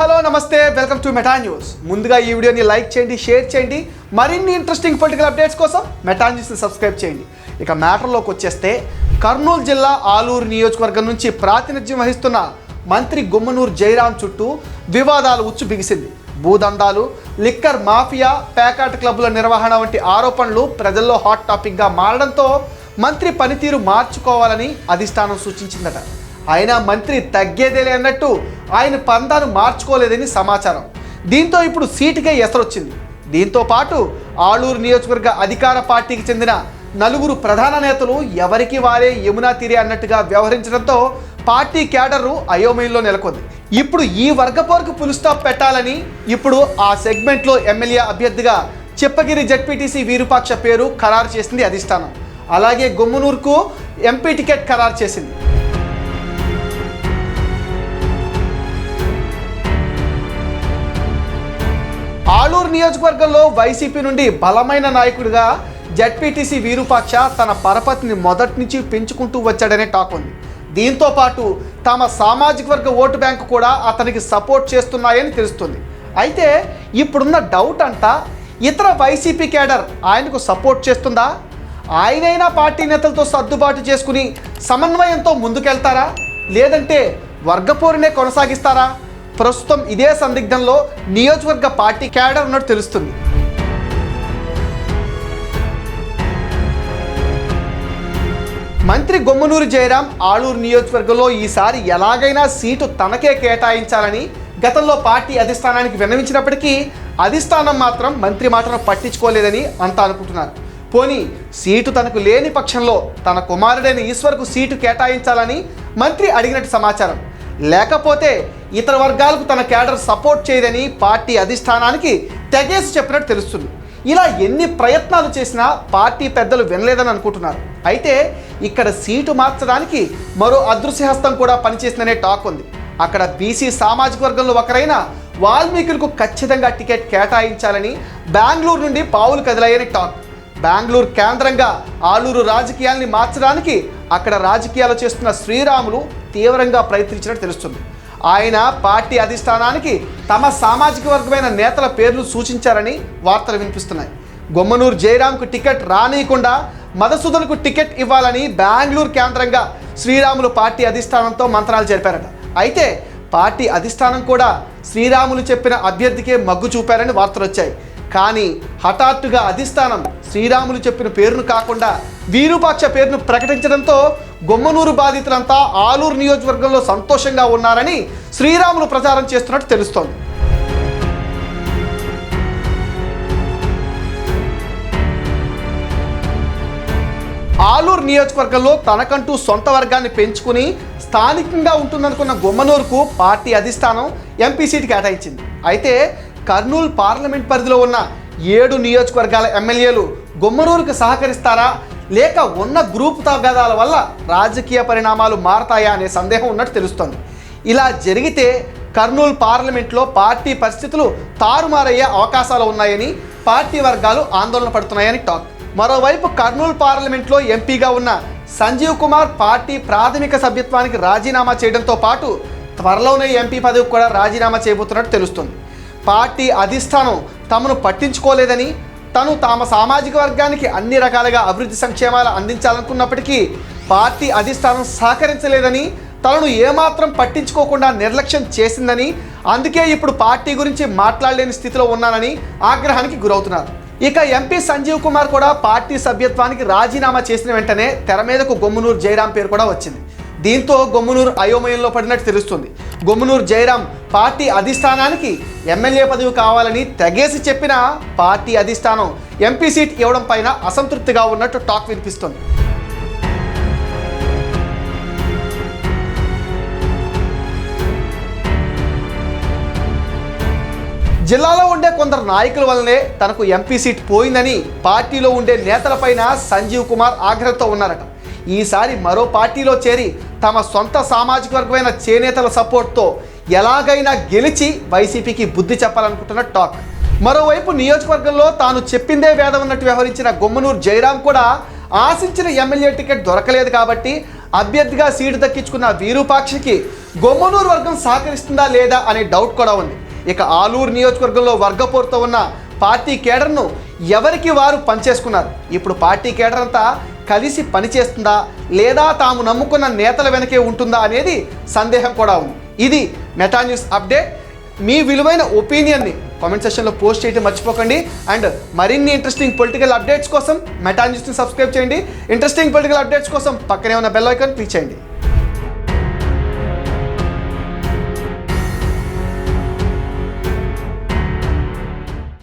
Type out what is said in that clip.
Hello నమస్తే. Welcome to Meta News. ముందుగా ఈ వీడియోని లైక్ చేయండి షేర్ చేయండి. మరిన్ని ఇంట్రెస్టింగ్ పొలిటికల్ అప్డేట్స్ కోసం మెటా న్యూస్ని సబ్స్క్రైబ్ చేయండి. ఇక మ్యాటర్లోకి వచ్చేస్తే కర్నూలు జిల్లా ఆలూరు నియోజకవర్గం నుంచి ప్రాతినిధ్యం వహిస్తున్న మంత్రి గుమ్మనూరు జయరాం చుట్టూ వివాదాలు ఉచ్చు బిగిసింది. భూదందాలు లిక్కర్ మాఫియా ప్యాకాట్ క్లబ్ల నిర్వహణ వంటి ఆరోపణలు ప్రజల్లో హాట్ టాపిక్గా మారడంతో మంత్రి పనితీరు మార్చుకోవాలని అధిష్టానం సూచించిందట. అయినా మంత్రి తగ్గేదేలే అన్నట్టు ఆయన పందాను మార్చుకోలేదని సమాచారం. దీంతో ఇప్పుడు సీటుకే ఎసరొచ్చింది. దీంతో పాటు ఆలూరు నియోజకవర్గ అధికార పార్టీకి చెందిన నలుగురు ప్రధాన నేతలు ఎవరికి వారే యమునా తీరే అన్నట్టుగా వ్యవహరించడంతో పార్టీ క్యాడరు అయోమయంలో నెలకొంది. ఇప్పుడు ఈ వర్గపోరుకు పులుస్టాప్ పెట్టాలని ఇప్పుడు ఆ సెగ్మెంట్లో ఎమ్మెల్యే అభ్యర్థిగా చిప్పగిరి జడ్పీటీసీ వీరుపాక్ష పేరు ఖరారు చేసింది అధిష్టానం. అలాగే గుమ్మనూరుకు ఎంపీ టికెట్ ఖరారు చేసింది. నియోజకవర్గంలో వైసీపీ నుండి బలమైన నాయకుడిగా జడ్పీటీసీ వీరూపాక్ష తన పరపతిని మొదటి నుంచి పెంచుకుంటూ వచ్చాడనే టాక్ ఉంది. దీంతో పాటు తమ సామాజిక వర్గ ఓటు బ్యాంకు కూడా అతనికి సపోర్ట్ చేస్తున్నాయని తెలుస్తుంది. అయితే ఇప్పుడున్న డౌట్ అంట ఇతర వైసీపీ కేడర్ ఆయనకు సపోర్ట్ చేస్తుందా? ఆయనైనా పార్టీ నేతలతో సర్దుబాటు చేసుకుని సమన్వయంతో ముందుకెళ్తారా? లేదంటే వర్గపోరునే కొనసాగిస్తారా? ప్రస్తుతం ఇదే సందిగ్ధంలో నియోజకవర్గ పార్టీ క్యాడర్ ఉన్నట్టు తెలుస్తుంది. మంత్రి గొమ్మనూరు జయరాం ఆలూరు నియోజకవర్గంలో ఈసారి ఎలాగైనా సీటు తనకే కేటాయించాలని గతంలో పార్టీ అధిష్టానానికి విన్నవించినప్పటికీ అధిష్టానం మాత్రం మంత్రి మాటను పట్టించుకోలేదని అంతా అనుకుంటున్నారు. పోనీ సీటు తనకు లేని పక్షంలో తన కుమారుడైన ఈశ్వర్కు సీటు కేటాయించాలని మంత్రి అడిగినట్టు సమాచారం. లేకపోతే ఇతర వర్గాలకు తన క్యాడర్ సపోర్ట్ చేయదని పార్టీ అధిష్టానానికి తెగేసి చెప్పినట్టు తెలుస్తుంది. ఇలా ఎన్ని ప్రయత్నాలు చేసినా పార్టీ పెద్దలు వినలేదని అనుకుంటున్నారు. అయితే ఇక్కడ సీటు మార్చడానికి మరో అదృశ్యహస్తం కూడా పనిచేసిందనే టాక్ ఉంది. అక్కడ బీసీ సామాజిక వర్గంలో ఒకరైన వాల్మీకులకు ఖచ్చితంగా టికెట్ కేటాయించాలని బెంగళూరు నుండి పావులు కదిలాయని టాక్. బెంగళూరు కేంద్రంగా ఆలూరు రాజకీయాల్ని మార్చడానికి అక్కడ రాజకీయాలు చేస్తున్న శ్రీరాములు తీవ్రంగా ప్రయత్నించినట్టు తెలుస్తుంది. ఆయన పార్టీ అధిష్టానానికి తమ సామాజిక వర్గమైన నేతల పేర్లు సూచించారని వార్తలు వినిపిస్తున్నాయి. గొమ్మనూరు జయరాంకు టికెట్ రానియకుండా మధుసూదన్కు టికెట్ ఇవ్వాలని బెంగళూరు కేంద్రంగా శ్రీరాములు పార్టీ అధిష్టానంతో మంత్రాలు జరిపారట. అయితే పార్టీ అధిష్టానం కూడా శ్రీరాములు చెప్పిన అభ్యర్థికే మగ్గు చూపారని వార్తలు వచ్చాయి. కానీ హఠాత్తుగా అధిష్టానం శ్రీరాములు చెప్పిన పేరును కాకుండా వీరుపాక్ష పేరును ప్రకటించడంతో గొమ్మనూరు బాధితులంతా ఆలూరు నియోజకవర్గంలో సంతోషంగా ఉన్నారని శ్రీరాములు ప్రచారం చేస్తున్నట్టు తెలుస్తోంది. ఆలూరు నియోజకవర్గంలో తనకంటూ సొంత వర్గాన్ని పెంచుకుని స్థానికంగా ఉంటుందనుకున్న గుమ్మనూరుకు పార్టీ అధిష్టానం ఎంపీ సీట్ కేటాయించింది. అయితే కర్నూలు పార్లమెంట్ పరిధిలో ఉన్న ఏడు నియోజకవర్గాల ఎమ్మెల్యేలు గుమ్మనూరుకు సహకరిస్తారా లేక ఉన్న గ్రూప్ తగాదాల వల్ల రాజకీయ పరిణామాలు మారతాయా అనే సందేహం ఉన్నట్టు తెలుస్తోంది. ఇలా జరిగితే కర్నూలు పార్లమెంట్లో పార్టీ పరిస్థితులు తారుమారయ్యే అవకాశాలు ఉన్నాయని పార్టీ వర్గాలు ఆందోళన పడుతున్నాయని టాక్. మరోవైపు కర్నూలు పార్లమెంట్లో ఎంపీగా ఉన్న సంజీవ్ కుమార్ పార్టీ ప్రాథమిక సభ్యత్వానికి రాజీనామా చేయడంతో పాటు త్వరలోనే ఎంపీ పదవికి కూడా రాజీనామా చేయబోతున్నట్టు తెలుస్తుంది. పార్టీ అధిష్టానం తమను పట్టించుకోలేదని తను తమ సామాజిక వర్గానికి అన్ని రకాలుగా అభివృద్ధి సంక్షేమాలు అందించాలనుకున్నప్పటికీ పార్టీ అధిష్టానం సహకరించలేదని తనను ఏమాత్రం పట్టించుకోకుండా నిర్లక్ష్యం చేసిందని అందుకే ఇప్పుడు పార్టీ గురించి మాట్లాడలేని స్థితిలో ఉన్నానని ఆగ్రహానికి గురవుతున్నారు. ఇక ఎంపీ సంజీవ్ కుమార్ కూడా పార్టీ సభ్యత్వానికి రాజీనామా చేసిన వెంటనే తెర మీదకు గొమ్మునూరు జయరాం పేరు కూడా వచ్చింది. దీంతో గొమ్మనూరు అయోమయంలో పడినట్టు తెలుస్తుంది. గొమ్మనూరు జయరాం పార్టీ అధిష్టానానికి ఎమ్మెల్యే పదవి కావాలని తెగేసి చెప్పిన పార్టీ అధిష్టానం ఎంపీ సీట్ ఇవ్వడం పైన అసంతృప్తిగా ఉన్నట్టు టాక్ వినిపిస్తుంది. జిల్లాలో ఉండే కొందరు నాయకుల వల్లనే తనకు ఎంపీ సీట్ పోయిందని పార్టీలో ఉండే నేతలపైన సంజీవ్ కుమార్ ఆగ్రహంతో ఉన్నారట. ఈసారి మరో పార్టీలో చేరి తమ సొంత సామాజిక వర్గమైన చేనేతల సపోర్ట్తో ఎలాగైనా గెలిచి వైసీపీకి బుద్ధి చెప్పాలనుకుంటున్న టాక్. మరోవైపు నియోజకవర్గంలో తాను చెప్పిందే వేదం ఉన్నట్టు వ్యవహరించిన గొమ్మనూరు జయరాం కూడా ఆశించిన ఎమ్మెల్యే టికెట్ దొరకలేదు కాబట్టి అభ్యర్థిగా సీటు దక్కించుకున్న వీరూపాక్షికి గొమ్మనూరు వర్గం సహకరిస్తుందా లేదా అనే డౌట్ కూడా ఉంది. ఇక ఆలూరు నియోజకవర్గంలో వర్గపోరుతో ఉన్న పార్టీ కేడర్ను ఎవరికి వారు పనిచేసుకున్నారు ఇప్పుడు పార్టీ కేడర్ అంతా కలిసి పనిచేస్తుందా లేదా తాము నమ్ముకున్న నేతల వెనకే ఉంటుందా అనేది సందేహం కూడా ఉంది. ఇది మెటా న్యూస్ అప్డేట్. మీ విలువైన ఒపీనియన్ని కామెంట్ సెక్షన్లో పోస్ట్ చేయడం మర్చిపోకండి. అండ్ మరిన్ని ఇంట్రెస్టింగ్ పొలిటికల్ అప్డేట్స్ కోసం మెటా న్యూస్ని సబ్స్క్రైబ్ చేయండి. ఇంట్రెస్టింగ్ పొలిటికల్ అప్డేట్స్ కోసం పక్కనే ఉన్న బెల్ ఐకాన్ క్లిక్ చేయండి.